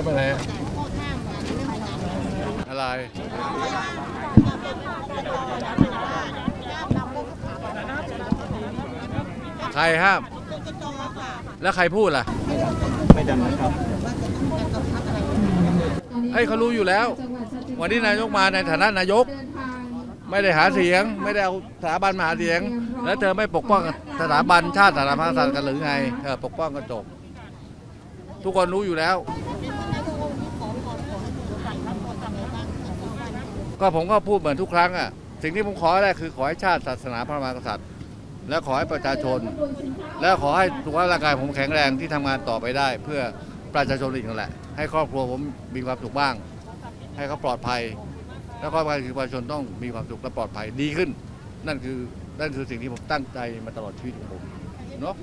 แล้วเป็นไรอะอะไรใครห้าม แล้วใครพูดล่ะ ไม่ดังนะครับเฮ้ยเขารู้อยู่แล้ว วันนี้นายกมาในฐานะนายก ไม่ได้หาเสียง ไม่ได้เอาสถาบันมาหาเสียง แล้วเธอไม่ปกป้องสถาบันชาติสถาบันศาสตร์กันหรือไงเออปกป้องกันจบทุกคนรู้อยู่แล้ว ก็ผมก็พูดเหมือนทุกครั้งอะสิ่งที่ผมขอได้คือขอให้ชาติศาสนาพระมหากษัตริย์ และขอให้ประชาชน และขอให้สุขภาพร่างกายผมแข็งแรงที่ทำงานต่อไปได้ เพื่อประชาชนอีกนั่นแหละ ให้ครอบครัวผมมีความสุขบ้าง ให้เขาปลอดภัย แล้วก็คือประชาชนต้องมีความสุขและปลอดภัยดีขึ้น นั่นคือนั่นคือสิ่งที่ผมตั้งใจมาตลอดชีวิตของผมเนาะ